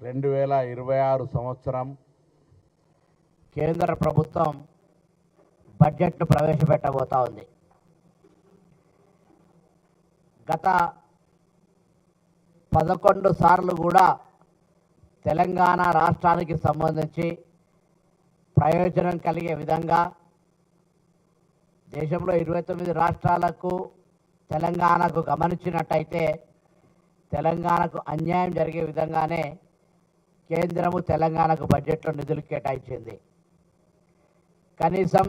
రెండు వేల ఇరవై ఆరు సంవత్సరం కేంద్ర ప్రభుత్వం బడ్జెట్ను ప్రవేశపెట్టబోతా ఉంది. గత పదకొండు సార్లు కూడా తెలంగాణ రాష్ట్రానికి సంబంధించి ప్రయోజనం కలిగే విధంగా దేశంలో ఇరవై తొమ్మిది రాష్ట్రాలకు తెలంగాణకు గమనించినట్టయితే తెలంగాణకు అన్యాయం జరిగే విధంగానే కేంద్రము తెలంగాణకు బడ్జెట్లో నిధులు కేటాయించింది. కనీసం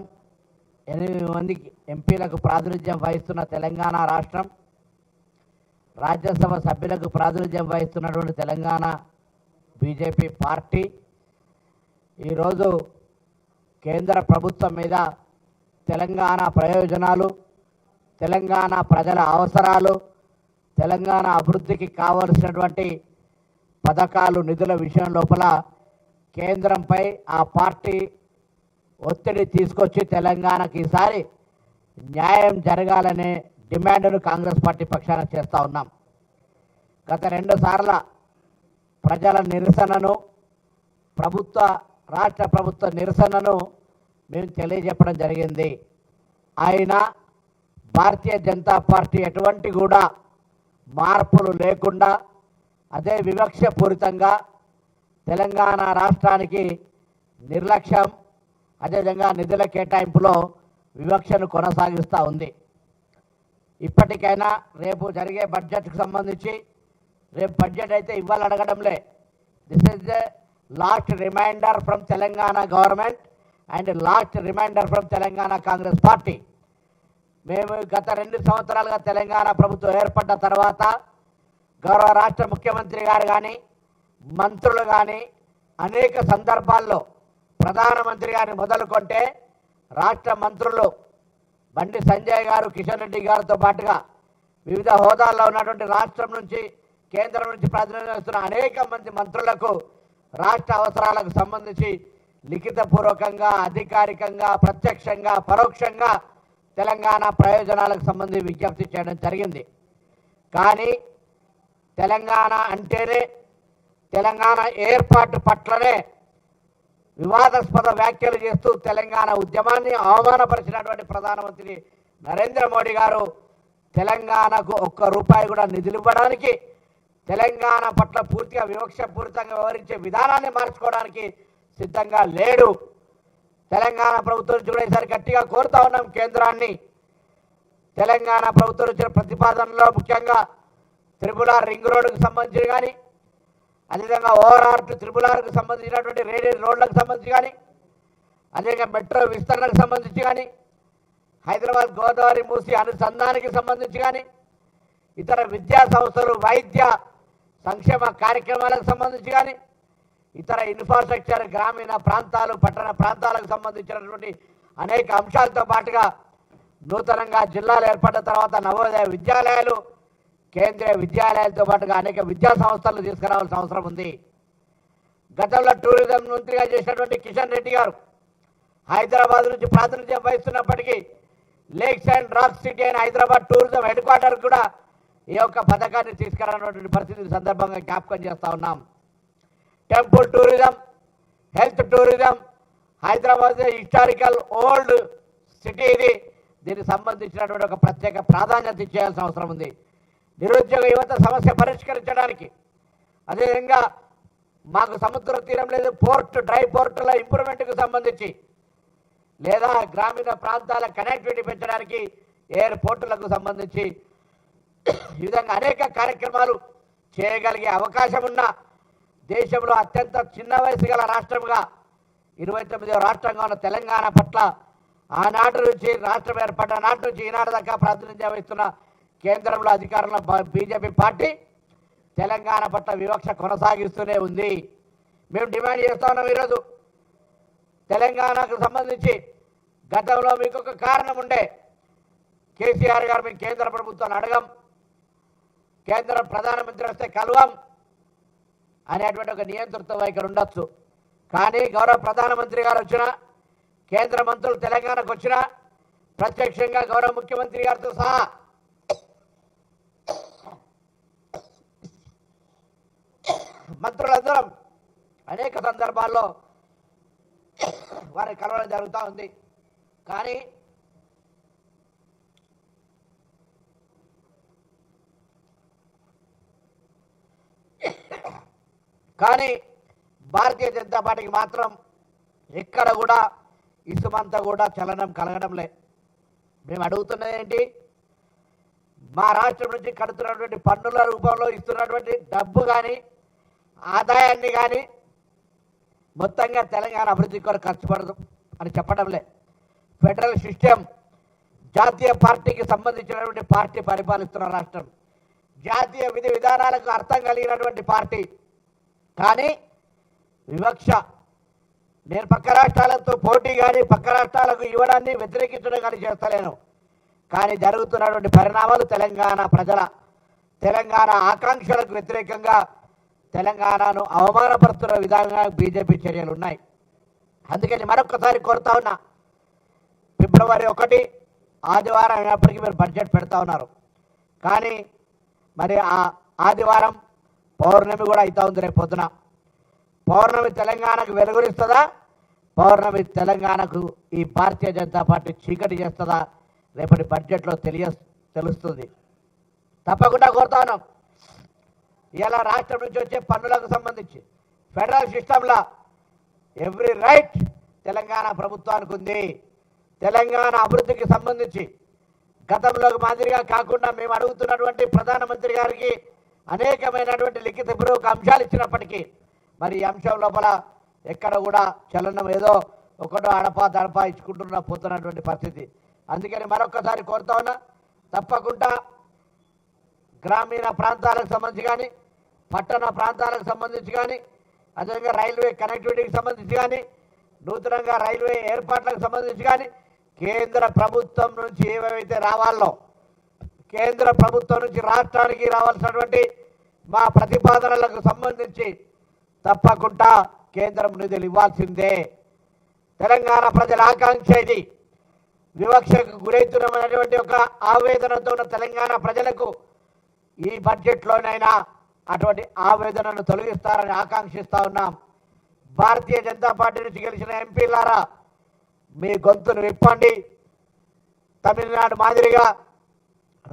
ఎనిమిది మంది ఎంపీలకు ప్రాతినిధ్యం వహిస్తున్న తెలంగాణ రాష్ట్రం రాజ్యసభ సభ్యులకు ప్రాతినిధ్యం వహిస్తున్నటువంటి తెలంగాణ బీజేపీ పార్టీ ఈరోజు కేంద్ర ప్రభుత్వం మీద తెలంగాణ ప్రయోజనాలు తెలంగాణ ప్రజల అవసరాలు తెలంగాణ అభివృద్ధికి కావలసినటువంటి పథకాలు నిధుల విషయం లోపల కేంద్రంపై ఆ పార్టీ ఒత్తిడి తీసుకొచ్చి తెలంగాణకి ఈసారి న్యాయం జరగాలనే డిమాండ్ను కాంగ్రెస్ పార్టీ పక్షాన చేస్తూ ఉన్నాం. గత రెండు సార్ల ప్రజల నిరసనను ప్రభుత్వ రాష్ట్ర ప్రభుత్వ నిరసనను మేము తెలియజెప్పడం జరిగింది. అయినా భారతీయ జనతా పార్టీ ఎటువంటి కూడా మార్పులు లేకుండా అదే వివక్షపూరితంగా తెలంగాణ రాష్ట్రానికి నిర్లక్ష్యం అదేవిధంగా నిధుల కేటాయింపులో వివక్షను కొనసాగిస్తూ ఉంది. ఇప్పటికైనా రేపు జరిగే బడ్జెట్కు సంబంధించి రేపు బడ్జెట్ అయితే ఇవ్వాలడగడంలే. This is the last reminder from Telangana government and last reminder from Telangana Congress party. మేము గత రెండు సంవత్సరాలుగా తెలంగాణ ప్రభుత్వం ఏర్పడ్డ తర్వాత గౌరవ రాష్ట్ర ముఖ్యమంత్రి గారు కానీ మంత్రులు కానీ అనేక సందర్భాల్లో ప్రధానమంత్రి గారిని మొదలుకొంటే రాష్ట్ర మంత్రులు బండి సంజయ్ గారు కిషన్ రెడ్డి గారితో పాటుగా వివిధ హోదాల్లో ఉన్నటువంటి రాష్ట్రం నుంచి కేంద్రం నుంచి ప్రాతినిధ్యం వస్తున్న అనేక మంది మంత్రులకు రాష్ట్ర అవసరాలకు సంబంధించి లిఖితపూర్వకంగా అధికారికంగా ప్రత్యక్షంగా పరోక్షంగా తెలంగాణ ప్రయోజనాలకు సంబంధించి విజ్ఞప్తి చేయడం జరిగింది. కానీ తెలంగాణ అంటేనే తెలంగాణ ఏర్పాటు పట్లనే వివాదాస్పద వ్యాఖ్యలు చేస్తూ తెలంగాణ ఉద్యమాన్ని అవమానపరిచినటువంటి ప్రధానమంత్రి నరేంద్ర మోడీ గారు తెలంగాణకు ఒక్క రూపాయి కూడా నిధులు ఇవ్వడానికి తెలంగాణ పట్ల పూర్తిగా వివక్షపూరితంగా వ్యవహరించే విధానాన్ని మార్చుకోవడానికి సిద్ధంగా లేడు. తెలంగాణ ప్రభుత్వం నుంచి కూడా ఈసారి గట్టిగా కోరుతా ఉన్నాం కేంద్రాన్ని. తెలంగాణ ప్రభుత్వం ఇచ్చిన ప్రతిపాదనలో ముఖ్యంగా త్రిపులార్ రింగ్ రోడ్డుకు సంబంధించి కానీ అదేవిధంగా ఓఆర్ఆర్ టు త్రిపులార్కు సంబంధించినటువంటి రేడియో రోడ్లకు సంబంధించి కానీ అదేవిధంగా మెట్రో విస్తరణకు సంబంధించి కానీ హైదరాబాద్ గోదావరి మూసి అనుసంధానానికి సంబంధించి కానీ ఇతర విద్యా సంస్థలు వైద్య సంక్షేమ కార్యక్రమాలకు సంబంధించి కానీ ఇతర ఇన్ఫ్రాస్ట్రక్చర్ గ్రామీణ ప్రాంతాలు పట్టణ ప్రాంతాలకు సంబంధించినటువంటి అనేక అంశాలతో పాటుగా నూతనంగా జిల్లాలు ఏర్పడిన తర్వాత నవోదయ విద్యాలయాలు కేంద్రీయ విద్యాలయాలతో పాటుగా అనేక విద్యా సంస్థలు తీసుకురావాల్సిన అవసరం ఉంది. గతంలో టూరిజం మంత్రిగా చేసినటువంటి కిషన్ రెడ్డి గారు హైదరాబాద్ నుంచి ప్రాతినిధ్యం వహిస్తున్నప్పటికీ లేక్స్ అండ్ రాక్ సిటీ అయిన హైదరాబాద్ టూరిజం హెడ్ క్వార్టర్ కూడా ఈ యొక్క పథకాన్ని తీసుకురానటువంటి పరిస్థితి సందర్భంగా జ్ఞాపకం చేస్తూ ఉన్నాం. Temple tourism health tourism Hyderabad historical old city ఇది. దీనికి సంబంధించినటువంటి ఒక ప్రత్యేక ప్రాధాన్యత ఇచ్చేయాల్సిన అవసరం ఉంది. నిరుద్యోగ యువత సమస్య పరిష్కరించడానికి. అదేవిధంగా మాకు సముద్ర తీరం లేదు పోర్ట్ డ్రై పోర్టుల ఇంప్రూవ్మెంట్కు సంబంధించి లేదా గ్రామీణ ప్రాంతాల కనెక్టివిటీ పెంచడానికి ఎయిర్పోర్టులకు సంబంధించి ఈ విధంగా అనేక కార్యక్రమాలు చేయగలిగే అవకాశం ఉన్న దేశంలో అత్యంత చిన్న వయసు గల రాష్ట్రంగా ఇరవై తొమ్మిదవ రాష్ట్రంగా ఉన్న తెలంగాణ పట్ల ఆనాటి నుంచి రాష్ట్రం ఏర్పడిన నాటి నుంచి ఈనాటి దాకా ప్రాతినిధ్యం వహిస్తున్న కేంద్రంలో అధికారంలో బీజేపీ పార్టీ తెలంగాణ పట్ల వివక్ష కొనసాగిస్తూనే ఉంది. మేము డిమాండ్ చేస్తా ఉన్నాం ఈరోజు. తెలంగాణకు సంబంధించి గతంలో మీకు ఒక కారణం ఉండే. కేసీఆర్ గారు మేము కేంద్ర ప్రభుత్వాన్ని అడగం. కేంద్ర ప్రధానమంత్రి వస్తే కలవం అనేటువంటి ఒక నియంతృత్వ వైఖరి ఉండొచ్చు. కానీ గౌరవ ప్రధానమంత్రి గారు వచ్చిన కేంద్ర మంత్రులు తెలంగాణకు వచ్చిన ప్రత్యక్షంగా గౌరవ ముఖ్యమంత్రి గారితో సహా మంత్రులందరం అనేక సందర్భాల్లో వారిని కలవడం జరుగుతూ ఉంది. కానీ కానీ భారతీయ జనతా పార్టీకి మాత్రం ఎక్కడ కూడా ఇసుమంతా కూడా చలనం కలగడం లే. మేము అడుగుతున్నది ఏంటి? మా రాష్ట్రం నుంచి కడుతున్నటువంటి పన్నుల రూపంలో ఇస్తున్నటువంటి డబ్బు కానీ ఆదాయాన్ని కానీ మొత్తంగా తెలంగాణ అభివృద్ధి కొరకు ఖర్చు పడదు అని చెప్పడంలే. ఫెడరల్ సిస్టమ్ జాతీయ పార్టీకి సంబంధించినటువంటి పార్టీ పరిపాలిస్తున్న రాష్ట్రం. జాతీయ విధి విధానాలకు అర్థం కలిగినటువంటి పార్టీ. కానీ వివక్ష. నేను పక్క రాష్ట్రాలతో పోటీ కానీ పక్క రాష్ట్రాలకు ఇవ్వడాన్ని వ్యతిరేకించడం కానీ చేస్తలేను. కానీ జరుగుతున్నటువంటి పరిణామాలు తెలంగాణ ప్రజల తెలంగాణ ఆకాంక్షలకు వ్యతిరేకంగా తెలంగాణను అవమానపరుస్తున్న విధంగా బీజేపీ చర్యలు ఉన్నాయి. అందుకని మరొకసారి కోరుతా ఉన్నా ఫిబ్రవరి ఒకటి ఆదివారం అయినప్పటికీ మీరు బడ్జెట్ పెడతా ఉన్నారు. కానీ మరి ఆ ఆదివారం పౌర్ణమి కూడా అవుతా ఉంది రేపు పొద్దున. పౌర్ణమి తెలంగాణకు వెలుగునిస్తుందా? పౌర్ణమి తెలంగాణకు ఈ భారతీయ జనతా పార్టీ చీకటి చేస్తుందా? రేపటి బడ్జెట్లో తెలియ తెలుస్తుంది. తప్పకుండా కోరుతా ఉన్నాం. ఇలా రాష్ట్రం నుంచి వచ్చే పన్నులకు సంబంధించి ఫెడరల్ సిస్టంలో ఎవ్రీ రైట్ తెలంగాణ ప్రభుత్వానికి ఉంది. తెలంగాణ అభివృద్ధికి సంబంధించి గతంలో మాదిరిగా కాకుండా మేము అడుగుతున్నటువంటి ప్రధానమంత్రి గారికి అనేకమైనటువంటి లిఖితపూర్వక అంశాలు ఇచ్చినప్పటికీ మరి ఈ అంశం లోపల ఎక్కడ కూడా చలనం ఏదో ఒకటో అడపా దడపా ఇచ్చుకుంటున్న పోతున్నటువంటి పరిస్థితి. అందుకని మరొకసారి కోరుతా ఉన్నా తప్పకుండా గ్రామీణ ప్రాంతాలకు సంబంధించి కానీ పట్టణ ప్రాంతాలకు సంబంధించి కానీ అదేవిధంగా రైల్వే కనెక్టివిటీకి సంబంధించి కానీ నూతనంగా రైల్వే ఏర్పాట్లకు సంబంధించి కానీ కేంద్ర ప్రభుత్వం నుంచి ఏవేవైతే రావాలో కేంద్ర ప్రభుత్వం నుంచి రాష్ట్రానికి రావాల్సినటువంటి మా ప్రతిపాదనలకు సంబంధించి తప్పకుండా కేంద్రం నిధులు ఇవ్వాల్సిందే. తెలంగాణ ప్రజల ఆకాంక్ష ఇది వివక్షకు గురవుతున్నటువంటి ఒక ఆవేదనతో ఉన్న తెలంగాణ ప్రజలకు ఈ బడ్జెట్లోనైనా అటువంటి ఆవేదనను తొలగిస్తారని ఆకాంక్షిస్తా ఉన్నాం. భారతీయ జనతా పార్టీ నుంచి గెలిచిన ఎంపీలారా మీ గొంతును విప్పండి. తమిళనాడు మాదిరిగా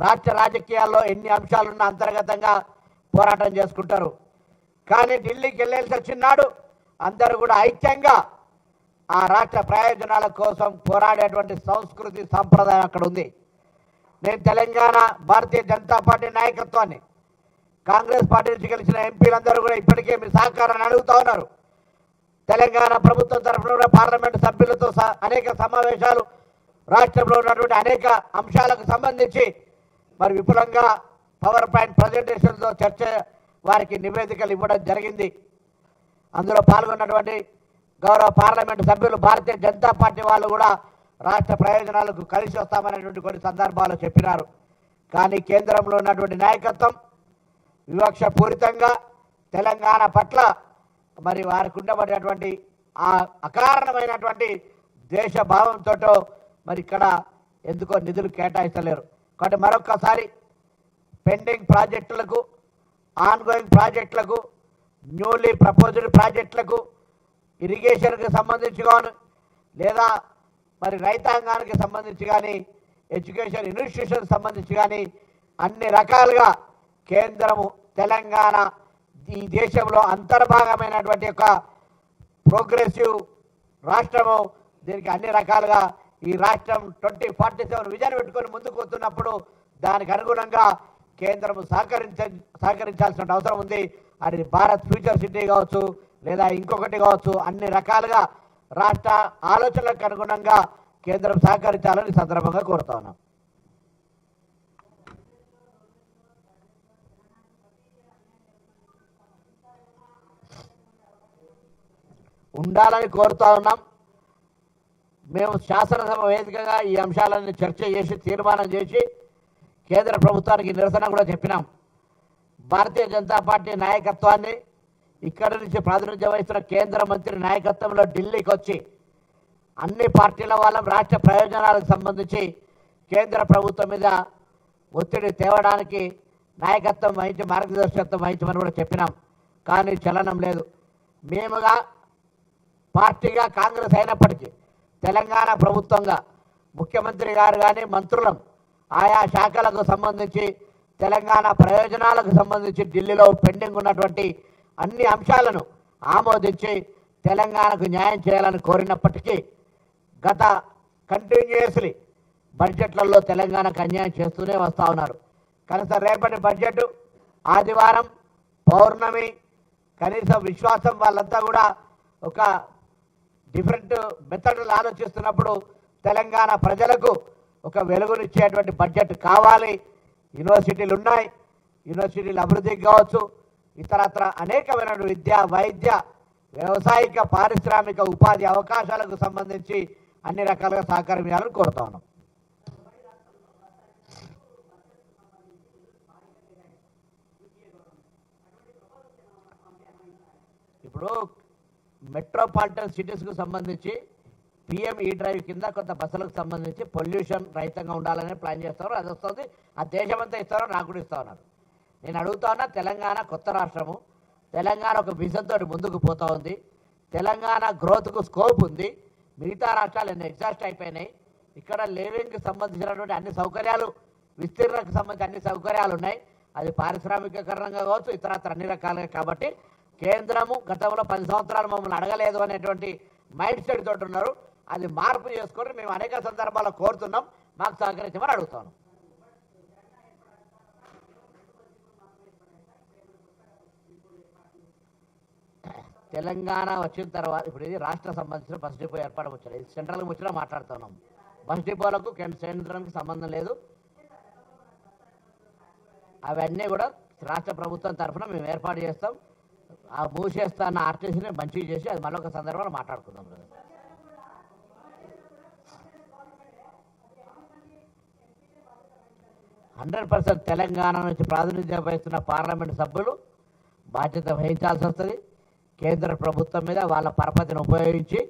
రాష్ట్ర రాజకీయాల్లో ఎన్ని అంశాలున్న అంతర్గతంగా పోరాటం చేసుకుంటారు. కానీ ఢిల్లీకి వెళ్ళేసి వచ్చినాడు అందరూ కూడా ఐక్యంగా ఆ రాష్ట్ర ప్రయోజనాల కోసం పోరాడేటువంటి సంస్కృతి సంప్రదాయం అక్కడ ఉంది. నేను తెలంగాణ భారతీయ జనతా పార్టీ నాయకత్వాన్ని కాంగ్రెస్ పార్టీ నుంచి గెలిచిన ఎంపీలందరూ కూడా ఇప్పటికే మీ సహకారాన్ని అడుగుతా ఉన్నారు. తెలంగాణ ప్రభుత్వం తరఫున కూడా పార్లమెంటు సభ్యులతో అనేక సమావేశాలు రాష్ట్రంలో ఉన్నటువంటి అనేక అంశాలకు సంబంధించి మరి విపులంగా పవర్ పాయింట్ ప్రజెంటేషన్తో చర్చ వారికి నివేదికలు ఇవ్వడం జరిగింది. అందులో పాల్గొన్నటువంటి గౌరవ పార్లమెంటు సభ్యులు భారతీయ జనతా పార్టీ వాళ్ళు కూడా రాష్ట్ర ప్రయోజనాలకు కలిసి వస్తామనేటువంటి కొన్ని సందర్భాలు చెప్పినారు. కానీ కేంద్రంలో ఉన్నటువంటి నాయకత్వం వివక్ష పూరితంగా తెలంగాణ పట్ల మరి వారికి ఉండబడినటువంటి ఆ అకారణమైనటువంటి దేశ భావంతో మరి ఇక్కడ ఎందుకో నిధులు కేటాయించలేరు కాబట్టి మరొకసారి పెండింగ్ ప్రాజెక్టులకు ఆన్గోయింగ్ ప్రాజెక్టులకు న్యూలీ ప్రపోజ్డ్ ప్రాజెక్టులకు ఇరిగేషన్కి సంబంధించి కానీ లేదా మరి రైతాంగానికి సంబంధించి కానీ ఎడ్యుకేషన్ ఇన్స్టిట్యూషన్ సంబంధించి కానీ అన్ని రకాలుగా కేంద్రము తెలంగాణ ఈ దేశంలో అంతర్భాగమైనటువంటి ఒక ప్రోగ్రెసివ్ రాష్ట్రము. దీనికి అన్ని రకాలుగా ఈ రాష్ట్రం ట్వంటీ ఫార్టీ సెవెన్ విజన్ పెట్టుకొని ముందుకు పోతున్నప్పుడు దానికి అనుగుణంగా కేంద్రం సహకరించ సహకరించాల్సిన అవసరం ఉంది. అది భారత్ ఫ్యూచర్ సిటీ కావచ్చు లేదా ఇంకొకటి కావచ్చు అన్ని రకాలుగా రాష్ట్ర ఆలోచనలకు అనుగుణంగా కేంద్రం సహకరించాలని సందర్భంగా కోరుతా ఉన్నాం. ఉండాలని కోరుతా ఉన్నాం. మేము శాసనసభ వేదికగా ఈ అంశాలన్నీ చర్చ చేసి తీర్మానం చేసి కేంద్ర ప్రభుత్వానికి నిరసన కూడా చెప్పినాం. భారతీయ జనతా పార్టీ నాయకత్వాన్ని ఇక్కడి నుంచి ప్రాతినిధ్యం వహిస్తున్న కేంద్ర మంత్రి నాయకత్వంలో ఢిల్లీకి వచ్చి అన్ని పార్టీల వాళ్ళం రాష్ట్ర ప్రయోజనాలకు సంబంధించి కేంద్ర ప్రభుత్వం మీద ఒత్తిడి తేవడానికి నాయకత్వం వహించి మార్గదర్శకత్వం వహించమని కూడా చెప్పినాం. కానీ చలనం లేదు. మేముగా పార్టీగా కాంగ్రెస్ అయినప్పటికీ తెలంగాణ ప్రభుత్వంగా ముఖ్యమంత్రి గారు కానీ మంత్రులం ఆయా శాఖలకు సంబంధించి తెలంగాణ ప్రయోజనాలకు సంబంధించి ఢిల్లీలో పెండింగ్ ఉన్నటువంటి అన్ని అంశాలను ఆమోదించి తెలంగాణకు న్యాయం చేయాలని కోరినప్పటికీ గత కంటిన్యూస్లీ బడ్జెట్లలో తెలంగాణకు అన్యాయం చేస్తూనే వస్తూ ఉన్నారు. కనుక రేపటి బడ్జెట్ ఆదివారం పౌర్ణమి కనీసం విశ్వాసం వాళ్ళంతా కూడా ఒక డిఫరెంట్ మెథడ్లు ఆలోచిస్తున్నప్పుడు తెలంగాణ ప్రజలకు ఒక వెలుగునిచ్చేటువంటి బడ్జెట్ కావాలి. యూనివర్సిటీలు ఉన్నాయి యూనివర్సిటీలు అభివృద్ధికి కావచ్చు. ఇతరత్ర అనేకమైన విద్య వైద్య వ్యవసాయిక పారిశ్రామిక ఉపాధి అవకాశాలకు సంబంధించి అన్ని రకాలుగా సహకారం ఇవ్వాలని కోరుతా ఉన్నాం. ఇప్పుడు మెట్రోపాలిటన్ సిటీస్కు సంబంధించి పిఎం ఈ డ్రైవ్ కింద కొంత బస్సులకు సంబంధించి పొల్యూషన్ రహితంగా ఉండాలని ప్లాన్ చేస్తారు. అది వస్తుంది. ఆ దేశమంతా ఇస్తారో నాకు కూడా ఇస్తా ఉన్నారు. నేను అడుగుతా ఉన్నా తెలంగాణ కొత్త రాష్ట్రము. తెలంగాణ ఒక విజన్తో ముందుకు పోతూ ఉంది. తెలంగాణ గ్రోత్కు స్కోప్ ఉంది. మిగతా రాష్ట్రాలు ఎన్నో ఎగ్జాస్ట్ అయిపోయినాయి. ఇక్కడ లివింగ్కి సంబంధించినటువంటి అన్ని సౌకర్యాలు విస్తీర్ణకు సంబంధించి అన్ని సౌకర్యాలు ఉన్నాయి. అది పారిశ్రామికీకరణంగా కావచ్చు ఇతరత్ర అన్ని రకాలుగా. కాబట్టి కేంద్రము గతంలో పది సంవత్సరాలు మమ్మల్ని అడగలేదు అనేటువంటి మైండ్ సెట్ తోటి ఉన్నారు. అది మార్పు చేసుకొని మేము అనేక సందర్భాల్లో కోరుతున్నాం. మాకు సహకరించమని అడుగుతాను. తెలంగాణ వచ్చిన తర్వాత ఇప్పుడు ఇది రాష్ట్ర సంబంధించిన బస్ డిపో ఏర్పాటు వచ్చారు ఇది సెంట్రల్కి వచ్చినా మాట్లాడుతున్నాం. బస్ డిపోలకు సెంట్రల్కి కేంద్రానికి సంబంధం లేదు. అవన్నీ కూడా రాష్ట్ర ప్రభుత్వం తరఫున మేము ఏర్పాటు చేస్తాం. ఆ మూసేస్తా అన్న ఆర్టీసీని మంచిగా చేసి అది మరొక సందర్భంలో మాట్లాడుకుందాం బ్రదర్. హండ్రెడ్ పర్సెంట్ తెలంగాణ నుంచి ప్రాతినిధ్యం వహిస్తున్న పార్లమెంట్ సభ్యులు బాధ్యత వహించాల్సి వస్తుంది. కేంద్ర ప్రభుత్వం మీద వాళ్ళ పరపతిని ఉపయోగించి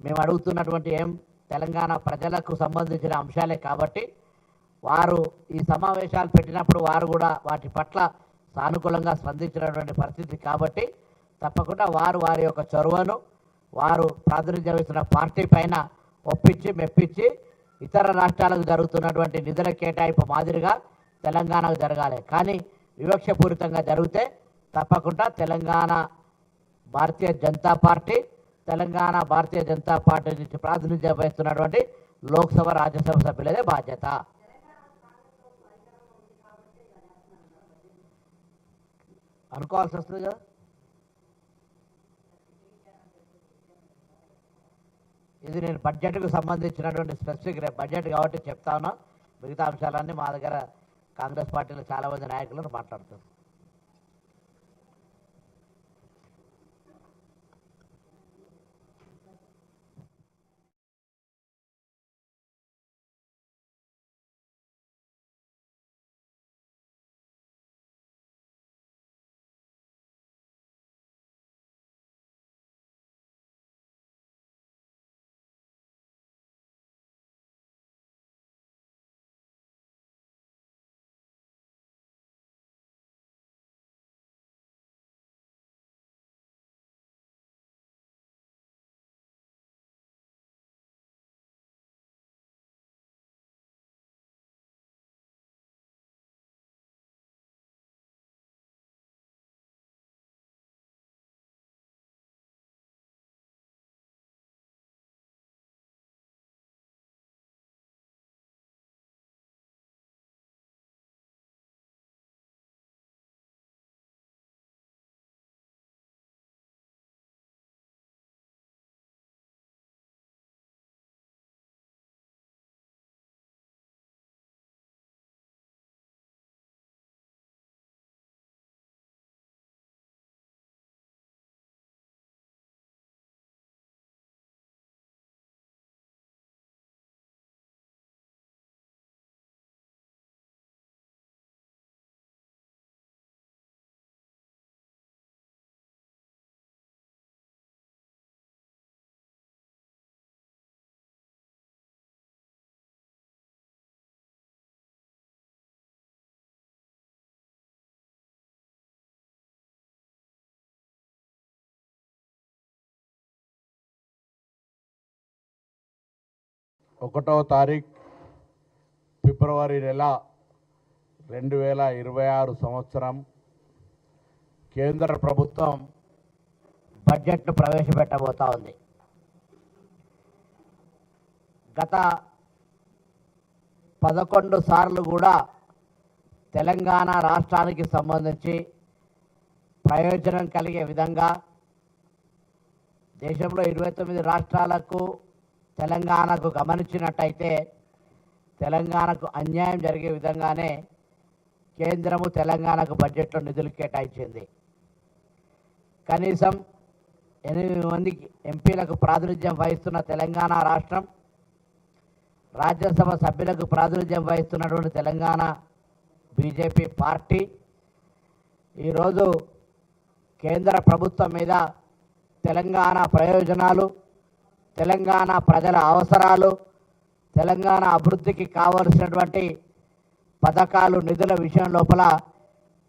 మేము అడుగుతున్నటువంటి ఏం తెలంగాణ ప్రజలకు సంబంధించిన అంశాలే కాబట్టి వారు ఈ సమావేశాలు పెట్టినప్పుడు వారు కూడా వాటి పట్ల సానుకూలంగా స్పందించినటువంటి పరిస్థితి కాబట్టి తప్పకుండా వారు వారి యొక్క చొరవను వారు ప్రాతినిధ్యం వహిస్తున్న పార్టీ పైన ఒప్పించి మెప్పించి ఇతర రాష్ట్రాలకు జరుగుతున్నటువంటి నిధుల కేటాయింపు మాదిరిగా తెలంగాణకు జరగాలి. కానీ వివక్షపూరితంగా జరిగితే తప్పకుండా తెలంగాణ భారతీయ జనతా పార్టీ తెలంగాణ భారతీయ జనతా పార్టీ నుంచి ప్రాతినిధ్యం వహిస్తున్నటువంటి లోక్సభ రాజ్యసభ సభ్యులదే బాధ్యత. అనుకోవాల్సి వస్తుంది కదా? ఇది నేను బడ్జెట్కు సంబంధించినటువంటి స్పెసిఫిక్ రేపు బడ్జెట్ కాబట్టి చెప్తా ఉన్నా. మిగతా అంశాలన్నీ మా దగ్గర కాంగ్రెస్ పార్టీలో చాలామంది నాయకులను మాట్లాడుతున్నారు. ఒకటో తారీఖు ఫిబ్రవరి నెల రెండు వేల ఇరవై ఆరు సంవత్సరం. కేంద్ర ప్రభుత్వం బడ్జెట్ను ప్రవేశపెట్టబోతా ఉంది. గత పదకొండు సార్లు కూడా తెలంగాణ రాష్ట్రానికి సంబంధించి ప్రయోజనం కలిగే విధంగా దేశంలో ఇరవై తొమ్మిది రాష్ట్రాలకు తెలంగాణకు గమనించినట్టయితే తెలంగాణకు అన్యాయం జరిగే విధంగానే కేంద్రము తెలంగాణకు బడ్జెట్లో నిధులు కేటాయించింది. కనీసం ఎనిమిది మందికి ఎంపీలకు ప్రాతినిధ్యం వహిస్తున్న తెలంగాణ రాష్ట్రం రాజ్యసభ సభ్యులకు ప్రాతినిధ్యం వహిస్తున్నటువంటి తెలంగాణ బీజేపీ పార్టీ ఈరోజు కేంద్ర ప్రభుత్వం మీద తెలంగాణ ప్రయోజనాలు తెలంగాణ ప్రజల అవసరాలు తెలంగాణ అభివృద్ధికి కావలసినటువంటి పథకాలు నిధుల విషయం లోపల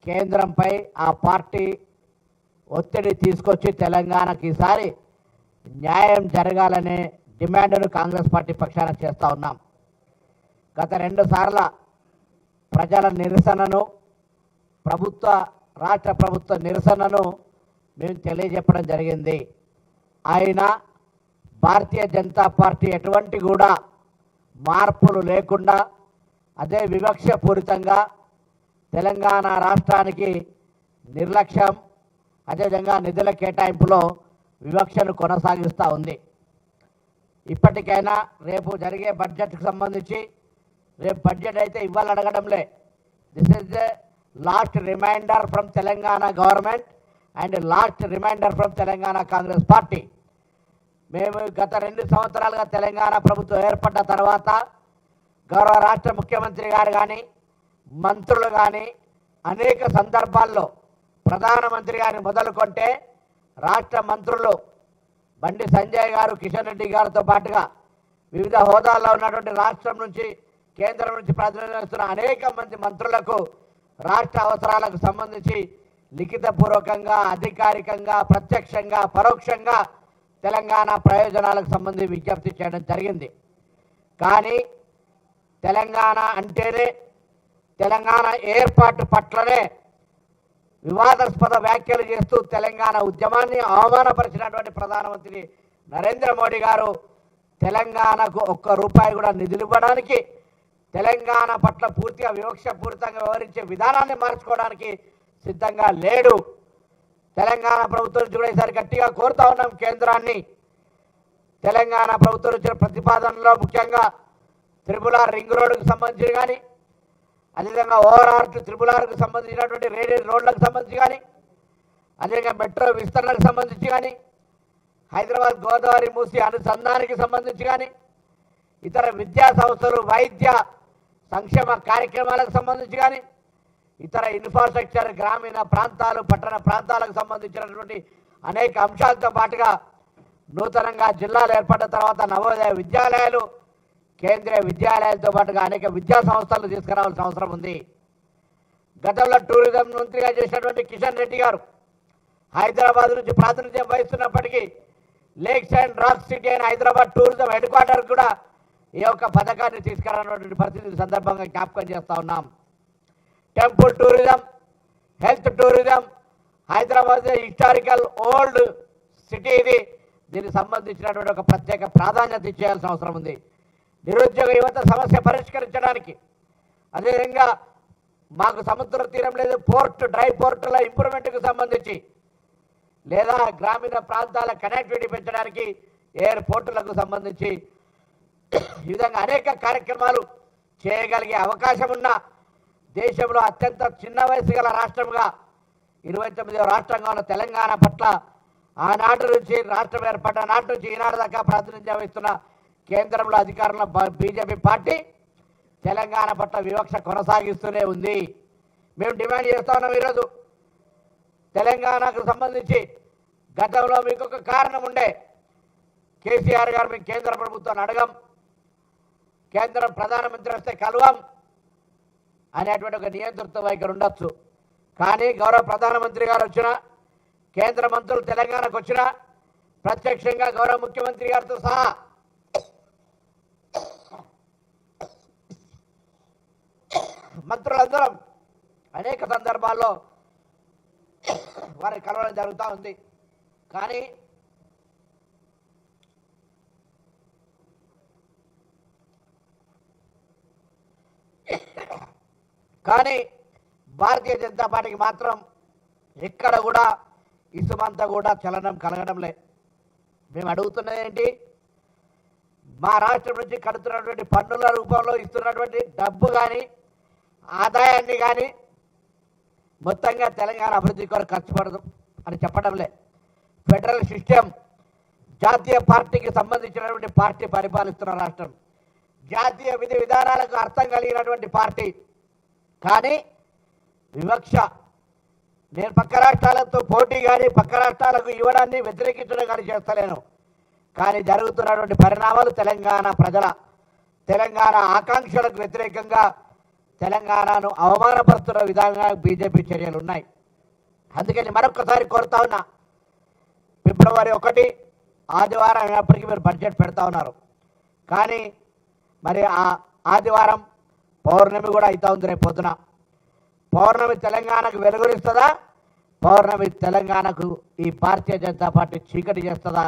కేంద్రంపై ఆ పార్టీ ఒత్తిడి తీసుకొచ్చి తెలంగాణకి ఈసారి న్యాయం జరగాలనే డిమాండ్ను కాంగ్రెస్ పార్టీ పక్షాన చేస్తూ ఉన్నాం. గత రెండు సార్ల ప్రజల నిరసనను ప్రభుత్వ రాష్ట్ర ప్రభుత్వ నిరసనను మేము తెలియజెప్పడం జరిగింది. అయినా భారతీయ జనతా పార్టీ ఎటువంటి కూడా మార్పులు లేకుండా అదే వివక్షపూరితంగా తెలంగాణ రాష్ట్రానికి నిర్లక్ష్యం అదేవిధంగా నిధుల కేటాయింపులో వివక్షను కొనసాగిస్తూ ఉంది. ఇప్పటికైనా రేపు జరిగే బడ్జెట్కు సంబంధించి రేపు బడ్జెట్ అయితే ఇవ్వాలడగడంలే this is the last reminder from Telangana government and last reminder from Telangana Congress party మేము గత రెండు సంవత్సరాలుగా తెలంగాణ ప్రభుత్వం ఏర్పడ్డ తర్వాత గౌరవ రాష్ట్ర ముఖ్యమంత్రి గారు కానీ మంత్రులు కానీ అనేక సందర్భాల్లో ప్రధానమంత్రి గారిని మొదలుకొంటే రాష్ట్ర మంత్రులు బండి సంజయ్ గారు కిషన్ రెడ్డి గారితో పాటుగా వివిధ హోదాల్లో ఉన్నటువంటి రాష్ట్రం నుంచి కేంద్రం నుంచి ప్రాతినిధ్యం వస్తున్న అనేక మంది మంత్రులకు రాష్ట్ర అవసరాలకు సంబంధించి లిఖితపూర్వకంగా అధికారికంగా ప్రత్యక్షంగా పరోక్షంగా తెలంగాణ ప్రయోజనాలకు సంబంధించి విజ్ఞప్తి చేయడం జరిగింది. కానీ తెలంగాణ అంటేనే తెలంగాణ ఏర్పాటు పట్లనే వివాదాస్పద వ్యాఖ్యలు చేస్తూ తెలంగాణ ఉద్యమాన్ని అవమానపరిచినటువంటి ప్రధానమంత్రి నరేంద్ర మోడీ గారు తెలంగాణకు ఒక్క రూపాయి కూడా నిధులు ఇవ్వడానికి తెలంగాణ పట్ల పూర్తిగా వివక్షపూరితంగా వ్యవహరించే విధానాన్ని మార్చుకోవడానికి సిద్ధంగా లేడు. తెలంగాణ ప్రభుత్వం నుంచి కూడా ఈసారి గట్టిగా కోరుతా ఉన్నాం కేంద్రాన్ని. తెలంగాణ ప్రభుత్వం ఇచ్చిన ప్రతిపాదనలో ముఖ్యంగా త్రిపుల రింగ్ రోడ్డుకు సంబంధించి కానీ అదేవిధంగా ఓవరాల్ త్రిపుల్ సంబంధించినటువంటి రేడియో రోడ్లకు సంబంధించి కానీ అదేవిధంగా మెట్రో విస్తరణకు సంబంధించి కానీ హైదరాబాద్ గోదావరి మూసి అనుసంధానానికి సంబంధించి కానీ ఇతర విద్యా సంస్థలు వైద్య సంక్షేమ కార్యక్రమాలకు సంబంధించి కానీ ఇతర ఇన్ఫ్రాస్ట్రక్చర్ గ్రామీణ ప్రాంతాలు పట్టణ ప్రాంతాలకు సంబంధించినటువంటి అనేక అంశాలతో పాటుగా నూతనంగా జిల్లాలు ఏర్పడిన తర్వాత నవోదయ విద్యాలయాలు కేంద్రీయ విద్యాలయాలతో పాటుగా అనేక విద్యా సంస్థలు తీసుకురావాల్సిన అవసరం ఉంది. గతంలో టూరిజం మంత్రిగా చేసినటువంటి కిషన్ రెడ్డి గారు హైదరాబాద్ నుంచి ప్రాతినిధ్యం వహిస్తున్నప్పటికీ లేక్స్ అండ్ రాక్ సిటీ అయిన హైదరాబాద్ టూరిజం హెడ్ క్వార్టర్ కూడా ఈ యొక్క పథకాన్ని తీసుకురానటువంటి పరిస్థితి సందర్భంగా జ్ఞాపకం చేస్తా ఉన్నాం. Temple tourism health tourism Hyderabad historical old city ఇది దీనికి సంబంధించినటువంటి ఒక ప్రత్యేక ప్రాధాన్యత ఇచ్చేయాల్సిన అవసరం ఉంది. నిరుద్యోగ యువత సమస్య పరిష్కరించడానికి. అదేవిధంగా మాకు సముద్ర తీరం లేదు పోర్ట్ డ్రై పోర్టుల ఇంప్రూవ్మెంట్కి సంబంధించి లేదా గ్రామీణ ప్రాంతాల కనెక్టివిటీ పెంచడానికి ఎయిర్పోర్టులకు సంబంధించి ఈ విధంగా అనేక కార్యక్రమాలు చేయగలిగే అవకాశం ఉన్న దేశంలో అత్యంత చిన్న వయసు గల రాష్ట్రంగా ఇరవై తొమ్మిదవ రాష్ట్రంగా ఉన్న తెలంగాణ పట్ల ఆనాటి నుంచి రాష్ట్రం ఏర్పడ్డ నాటి నుంచి ఈనాడు దాకా ప్రాతినిధ్యం వహిస్తున్న కేంద్రంలో అధికారంలో బీజేపీ పార్టీ తెలంగాణ పట్ల వివక్ష కొనసాగిస్తూనే ఉంది. మేము డిమాండ్ చేస్తా ఉన్నాం ఈరోజు. తెలంగాణకు సంబంధించి గతంలో మీకు ఒక కారణం ఉండే కేసీఆర్ గారు మేము కేంద్ర ప్రభుత్వాన్ని అడగం. కేంద్రం ప్రధానమంత్రి వస్తే కలవం. అనేటువంటి ఒక నియంతృత్వం ఇక్కడ ఉండొచ్చు. కానీ గౌరవ ప్రధానమంత్రి గారు వచ్చిన కేంద్ర మంత్రులు తెలంగాణకు వచ్చిన ప్రత్యక్షంగా గౌరవ ముఖ్యమంత్రి గారితో సహా మంత్రులందరం అనేక సందర్భాల్లో వారిని కలవడం జరుగుతూ ఉంది. కానీ కానీ భారతీయ జనతా పార్టీకి మాత్రం ఎక్కడ కూడా ఇసుమంతా కూడా చలనం కలగడం లే మేము అడుగుతున్నది ఏంటి? మా రాష్ట్రం నుంచి కడుతున్నటువంటి పన్నుల రూపంలో ఇస్తున్నటువంటి డబ్బు కానీ ఆదాయాన్ని కానీ మొత్తంగా తెలంగాణ అభివృద్ధి కొరకు ఖర్చు పడదు అని చెప్పడంలే. ఫెడరల్ సిస్టమ్ జాతీయ పార్టీకి సంబంధించినటువంటి పార్టీ పరిపాలిస్తున్న రాష్ట్రం. జాతీయ విధి విధానాలకు అర్థం కలిగినటువంటి పార్టీ కానీ వివక్ష. నేను పక్క రాష్ట్రాలతో పోటీ కానీ పక్క రాష్ట్రాలకు ఇవ్వడాన్ని వ్యతిరేకించడం కానీ చేస్తలేను. కానీ జరుగుతున్నటువంటి పరిణామాలు తెలంగాణ ప్రజల తెలంగాణ ఆకాంక్షలకు వ్యతిరేకంగా తెలంగాణను అవమానపరుస్తున్న విధంగా బీజేపీ చర్యలు ఉన్నాయి. అందుకని మరొకసారి కోరుతా ఉన్నా ఫిబ్రవరి ఒకటి ఆదివారం అయినప్పటికీ మీరు బడ్జెట్ పెడతా ఉన్నారు. కానీ మరి ఆ ఆదివారం పౌర్ణమి కూడా అవుతా ఉంది రేపు పొద్దున. పౌర్ణమి తెలంగాణకు వెలుగునిస్తుందా? పౌర్ణమి తెలంగాణకు ఈ భారతీయ జనతా పార్టీ చీకటి చేస్తుందా?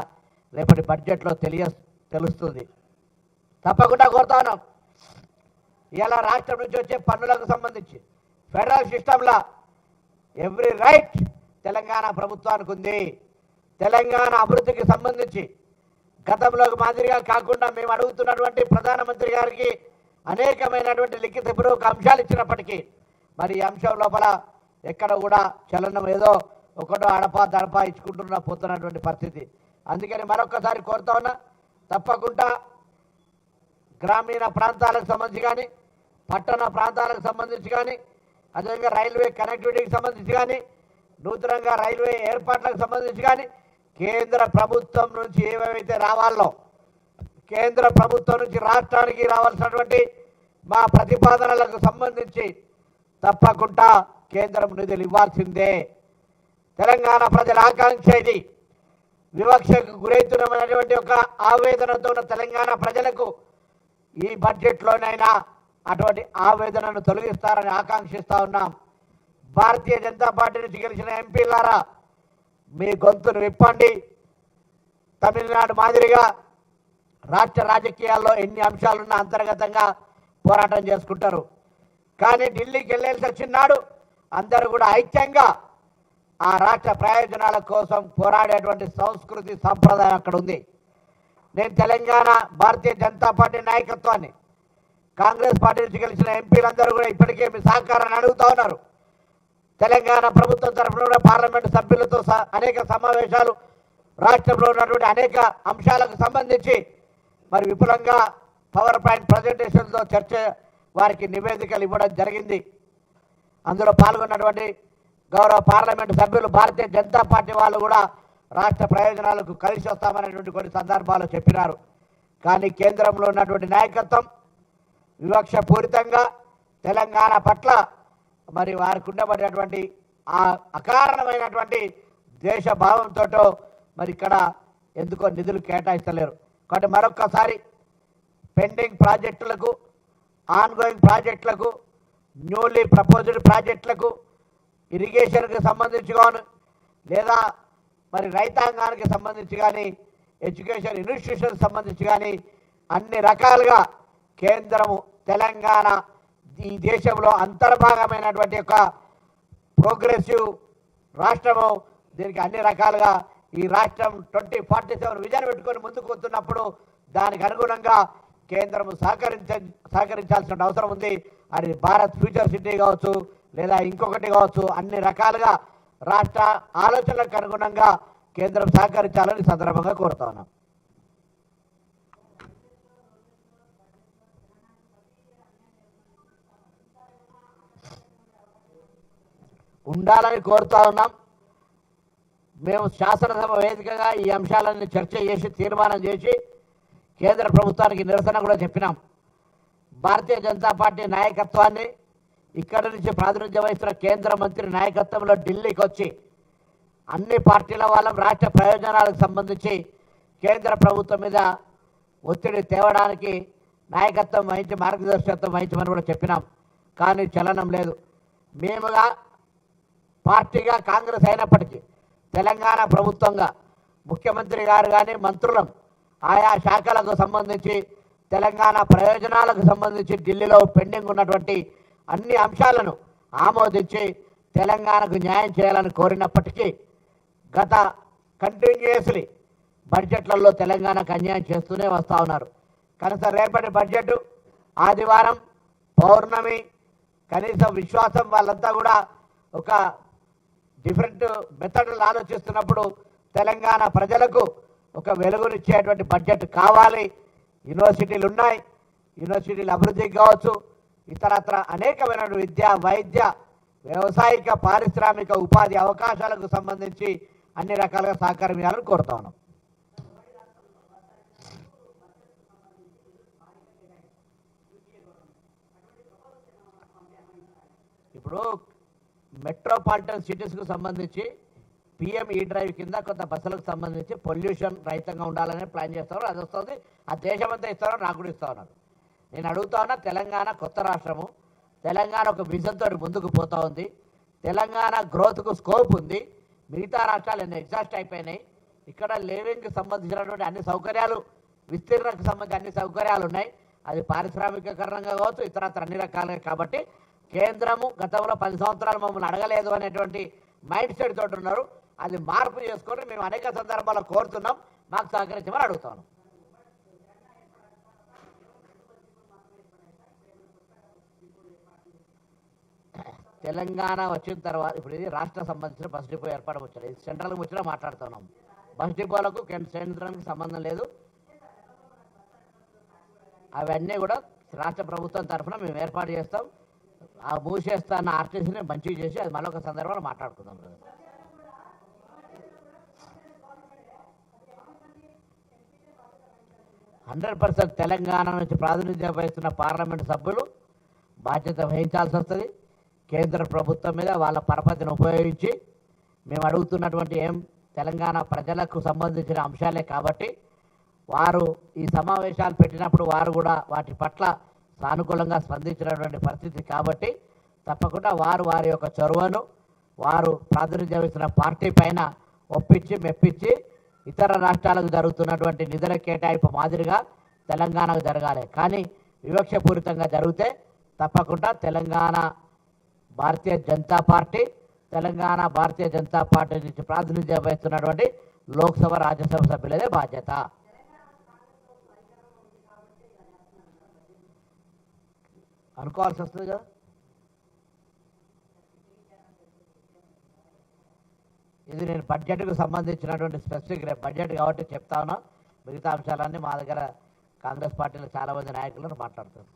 రేపటి బడ్జెట్లో తెలియ తెలుస్తుంది. తప్పకుండా కోరుతాను ఉన్నాం. ఇలా రాష్ట్రం నుంచి వచ్చే పన్నులకు సంబంధించి ఫెడరల్ సిస్టంలో ఎవ్రీ రైట్ తెలంగాణ ప్రభుత్వానికి ఉంది. తెలంగాణ అభివృద్ధికి సంబంధించి గతంలో మాదిరిగా కాకుండా మేము అడుగుతున్నటువంటి ప్రధానమంత్రి గారికి అనేకమైనటువంటి లిఖిత పూర్వక అంశాలు ఇచ్చినప్పటికీ మరి ఈ అంశం లోపల ఎక్కడ కూడా చలనం ఏదో ఒకటో అడపా దడపా ఇచ్చుకుంటున్న పోతున్నటువంటి పరిస్థితి. అందుకని మరొకసారి కోరుతా ఉన్నా తప్పకుండా గ్రామీణ ప్రాంతాలకు సంబంధించి కానీ పట్టణ ప్రాంతాలకు సంబంధించి కానీ అదేవిధంగా రైల్వే కనెక్టివిటీకి సంబంధించి కానీ నూతనంగా రైల్వే ఏర్పాట్లకు సంబంధించి కానీ కేంద్ర ప్రభుత్వం నుంచి ఏమేమైతే రావాలో కేంద్ర ప్రభుత్వం నుంచి రాష్ట్రానికి రావాల్సినటువంటి మా ప్రతిపాదనలకు సంబంధించి తప్పకుండా కేంద్రం నిధులు ఇవ్వాల్సిందే. తెలంగాణ ప్రజల ఆకాంక్ష ఇది వివక్షకు గురవుతున్నటువంటి ఒక ఆవేదనతో ఉన్న తెలంగాణ ప్రజలకు ఈ బడ్జెట్లోనైనా అటువంటి ఆవేదనను తొలగిస్తారని ఆకాంక్షిస్తూ ఉన్నాం. భారతీయ జనతా పార్టీ నుంచి గెలిచిన ఎంపీలారా మీ గొంతును విప్పండి. తమిళనాడు మాదిరిగా రాష్ట్ర రాజకీయాల్లో ఎన్ని అంశాలున్నా అంతర్గతంగా పోరాటం చేసుకుంటారు. కానీ ఢిల్లీకి వెళ్ళేసి వచ్చినాడు అందరూ కూడా ఐక్యంగా ఆ రాష్ట్ర ప్రయోజనాల కోసం పోరాడేటువంటి సంస్కృతి సంప్రదాయం అక్కడ ఉంది. నేను తెలంగాణ భారతీయ జనతా పార్టీ నాయకత్వాన్ని కాంగ్రెస్ పార్టీ నుంచి గెలిచిన ఎంపీలందరూ కూడా ఇప్పటికే మీ సహకారాన్ని అడుగుతా ఉన్నారు. తెలంగాణ ప్రభుత్వం తరఫున కూడా పార్లమెంటు సభ్యులతో అనేక సమావేశాలు రాష్ట్రంలో ఉన్నటువంటి అనేక అంశాలకు సంబంధించి మరి విపులంగా పవర్ పాయింట్ ప్రజెంటేషన్తో చర్చ వారికి నివేదికలు ఇవ్వడం జరిగింది. అందులో పాల్గొన్నటువంటి గౌరవ పార్లమెంటు సభ్యులు భారతీయ జనతా పార్టీ వాళ్ళు కూడా రాష్ట్ర ప్రయోజనాలకు కలిసి వస్తామనేటువంటి కొన్ని సందర్భాలు చెప్పినారు. కానీ కేంద్రంలో ఉన్నటువంటి నాయకత్వం వివక్ష పూరితంగా తెలంగాణ పట్ల మరి వారికి ఉండబడినటువంటి ఆ అకారణమైనటువంటి దేశ భావంతో మరి ఇక్కడ ఎందుకో నిధులు కేటాయిస్తలేరు. కాబట్టి మరొక్కసారి పెండింగ్ ప్రాజెక్టులకు ఆన్గోయింగ్ ప్రాజెక్టులకు న్యూలీ ప్రపోజ్డ్ ప్రాజెక్టులకు ఇరిగేషన్కి సంబంధించి కాను లేదా మరి రైతాంగానికి సంబంధించి కానీ ఎడ్యుకేషన్ ఇన్స్టిట్యూషన్కి సంబంధించి కానీ అన్ని రకాలుగా కేంద్రము తెలంగాణ ఈ దేశంలో అంతర్భాగమైనటువంటి యొక్క ప్రోగ్రెసివ్ రాష్ట్రము దీనికి అన్ని రకాలుగా ఈ రాష్ట్రం ట్వంటీ ఫార్టీ సెవెన్ విజన్ పెట్టుకొని ముందుకు వస్తున్నప్పుడు దానికి అనుగుణంగా కేంద్రం సహకరించ సహకరించాల్సిన అవసరం ఉంది. అది భారత్ ఫ్యూచర్ సిటీ కావచ్చు లేదా ఇంకొకటి కావచ్చు అన్ని రకాలుగా రాష్ట్ర ఆలోచనలకు అనుగుణంగా కేంద్రం సహకరించాలని సందర్భంగా కోరుతా ఉన్నాం. ఉండాలని కోరుతా ఉన్నాం. మేము శాసనసభ వేదికగా ఈ అంశాలన్నీ చర్చ చేసి తీర్మానం చేసి కేంద్ర ప్రభుత్వానికి నిరసన కూడా చెప్పినాం. భారతీయ జనతా పార్టీ నాయకత్వాన్ని ఇక్కడి నుంచి ప్రాతినిధ్యం వహిస్తున్న కేంద్ర మంత్రి నాయకత్వంలో ఢిల్లీకి వచ్చి అన్ని పార్టీల వాళ్ళం రాష్ట్ర ప్రయోజనాలకు సంబంధించి కేంద్ర ప్రభుత్వం మీద ఒత్తిడి తేవడానికి నాయకత్వం వహించి మార్గదర్శకత్వం వహించమని కూడా చెప్పినాం. కానీ చలనం లేదు. మేముగా పార్టీగా కాంగ్రెస్ అయినప్పటికీ తెలంగాణ ప్రభుత్వంగా ముఖ్యమంత్రి గారు కానీ మంత్రులం ఆయా శాఖలకు సంబంధించి తెలంగాణ ప్రయోజనాలకు సంబంధించి ఢిల్లీలో పెండింగ్ ఉన్నటువంటి అన్ని అంశాలను ఆమోదించి తెలంగాణకు న్యాయం చేయాలని కోరినప్పటికీ గత కంటిన్యూస్లీ బడ్జెట్లలో తెలంగాణకు అన్యాయం చేస్తూనే వస్తూ ఉన్నారు. కనుక రేపటి బడ్జెట్ ఆదివారం పౌర్ణమి కనీసం విశ్వాసం వాళ్ళంతా కూడా ఒక డిఫరెంట్ మెథడ్లు ఆలోచిస్తున్నప్పుడు తెలంగాణ ప్రజలకు ఒక వెలుగునిచ్చేటువంటి బడ్జెట్ కావాలి. యూనివర్సిటీలు ఉన్నాయి యూనివర్సిటీలు అభివృద్ధికి కావచ్చు. ఇతరత్ర అనేకమైన విద్య వైద్య వ్యవసాయిక పారిశ్రామిక ఉపాధి అవకాశాలకు సంబంధించి అన్ని రకాలుగా సహకారం ఇవ్వాలని కోరుతా ఉన్నాం. ఇప్పుడు మెట్రోపాలిటన్ సిటీస్కు సంబంధించి పిఎం ఈ డ్రైవ్ కింద కొంత బస్సులకు సంబంధించి పొల్యూషన్ రహితంగా ఉండాలని ప్లాన్ చేస్తారు. అది వస్తుంది. ఆ దేశమంతా ఇస్తారో నాకు కూడా ఇస్తా ఉన్నారు. నేను అడుగుతా ఉన్నా తెలంగాణ కొత్త రాష్ట్రము. తెలంగాణ ఒక విజన్తో ముందుకు పోతూ ఉంది. తెలంగాణ గ్రోత్కు స్కోప్ ఉంది. మిగతా రాష్ట్రాలు ఎన్నో ఎగ్జాస్ట్ అయిపోయినాయి. ఇక్కడ లివింగ్కి సంబంధించినటువంటి అన్ని సౌకర్యాలు విస్తీర్ణకు సంబంధించి అన్ని సౌకర్యాలు ఉన్నాయి. అది పారిశ్రామికకరణంగా కావచ్చు ఇతరత్ర అన్ని రకాలుగా. కాబట్టి కేంద్రము గతంలో పది సంవత్సరాలు మమ్మల్ని అడగలేదు అనేటువంటి మైండ్ సెట్ తోటి ఉన్నారు. అది మార్పు చేసుకొని మేము అనేక సందర్భాల్లో కోరుతున్నాం. మాకు సహకరించమని అడుగుతాను. తెలంగాణ వచ్చిన తర్వాత ఇప్పుడు ఇది రాష్ట్ర సంబంధించిన బస్ డిపో ఏర్పాటు వచ్చారు ఇది సెంట్రల్కి వచ్చినా మాట్లాడుతున్నాం. బస్ డిపోలకు కేంద్రానికి సంబంధం లేదు. అవన్నీ కూడా రాష్ట్ర ప్రభుత్వం తరఫున మేము ఏర్పాటు చేస్తాం. ఆ మూసేస్తున్న ఆర్టీసీని మంచిగా చేసి అది మరొక సందర్భంలో మాట్లాడుకుందాం. హండ్రెడ్ పర్సెంట్ తెలంగాణ నుంచి ప్రాతినిధ్యం వహిస్తున్న పార్లమెంట్ సభ్యులు బాధ్యత వహించాల్సి వస్తుంది. కేంద్ర ప్రభుత్వం మీద వాళ్ళ పరపతిని ఉపయోగించి మేము అడుగుతున్నటువంటి ఏం తెలంగాణ ప్రజలకు సంబంధించిన అంశాలే కాబట్టి వారు ఈ సమావేశాలు పెట్టినప్పుడు వారు కూడా వాటి పట్ల సానుకూలంగా స్పందించినటువంటి పరిస్థితి కాబట్టి తప్పకుండా వారు వారి యొక్క చొరవను వారు ప్రాతినిధ్యం ఇస్తున్న పార్టీ పైన ఒప్పించి మెప్పించి ఇతర రాష్ట్రాలకు జరుగుతున్నటువంటి నిధుల కేటాయింపు మాదిరిగా తెలంగాణకు జరగాలి. కానీ వివక్షపూరితంగా జరిగితే తప్పకుండా తెలంగాణ భారతీయ జనతా పార్టీ తెలంగాణ భారతీయ జనతా పార్టీ నుంచి ప్రాతినిధ్యం వహిస్తున్నటువంటి లోక్సభ రాజ్యసభ సభ్యులదే బాధ్యత. అనుకోవాల్సి వస్తుంది కదా? ఇది నేను బడ్జెట్కు సంబంధించినటువంటి స్పెసిఫిక్ బడ్జెట్ కాబట్టి చెప్తా ఉన్నా. మిగతా అంశాలన్నీ మా దగ్గర కాంగ్రెస్ పార్టీలో చాలామంది నాయకులను మాట్లాడుతున్నారు.